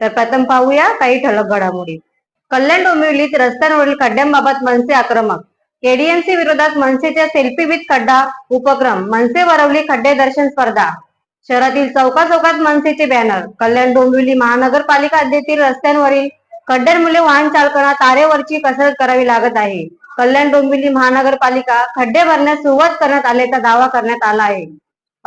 तर प्रथम पाहूया काही ठळक घडामोडी. कल्याण डोंबिवलीत रस्त्यांवरील खड्ड्यांबाबत मनसे आक्रमक. केडीएमसी विरोधात मनसेच्या सेल्फी विथ खड्डा उपक्रम. मनसे वरवली खड्डे दर्शन स्पर्धा. शहरातील चौका चौकात मनसेचे बॅनर कल्याण डोंबिवली महानगरपालिका हद्दीतील रस्त्यांवरील खड्ड्यांमुळे वाहन चालकांना तारेवरची कसरत करावी लागत आहे. कल्याण डोंबिवली महानगरपालिका खड्डे भरण्यास सुरुवात करण्यात आल्याचा दावा करण्यात आला आहे.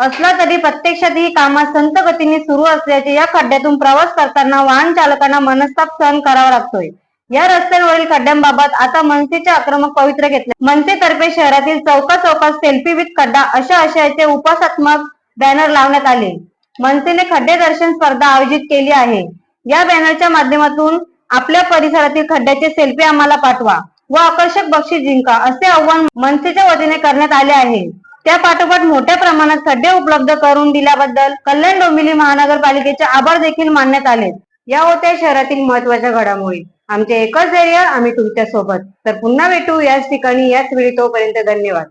असला तरी प्रत्यक्षात ही कामात संत गतीने सुरू असल्याचे या खड्ड्यातून प्रवास करताना वाहन चालकांना मनस्ताप सहन करावा लागतोय. या रस्त्यांवरील खड्ड्यांबाबत आता मनसेचे आक्रमक पवित्र घेतले. मनसेतर्फे शहरातील चौका चौकात सेल्फी विथ खड्डा अशा आशयाचे उपासात्मक बॅनर लावण्यात आले. मनसेने खड्डे दर्शन स्पर्धा आयोजित केली आहे. या बॅनरच्या माध्यमातून आपल्या परिसरातील खड्ड्याचे सेल्फी आम्हाला पाठवा व आकर्षक बक्षीस जिंका असे आव्हान मनसेच्या वतीने करण्यात आले आहे. त्या पाठोपाठ मोठ्या प्रमाणात खड्डे उपलब्ध करून दिल्याबद्दल कल्याण डोंबिवली महानगरपालिकेचे आभार देखील मानण्यात आले. या होत्या शहरातील महत्त्वाच्या घडामोडी. आमचे एकच ध्येय आम्ही तुमच्यासोबत तर पुन्हा भेटू याच ठिकाणी याच वेळी तोपर्यंत धन्यवाद.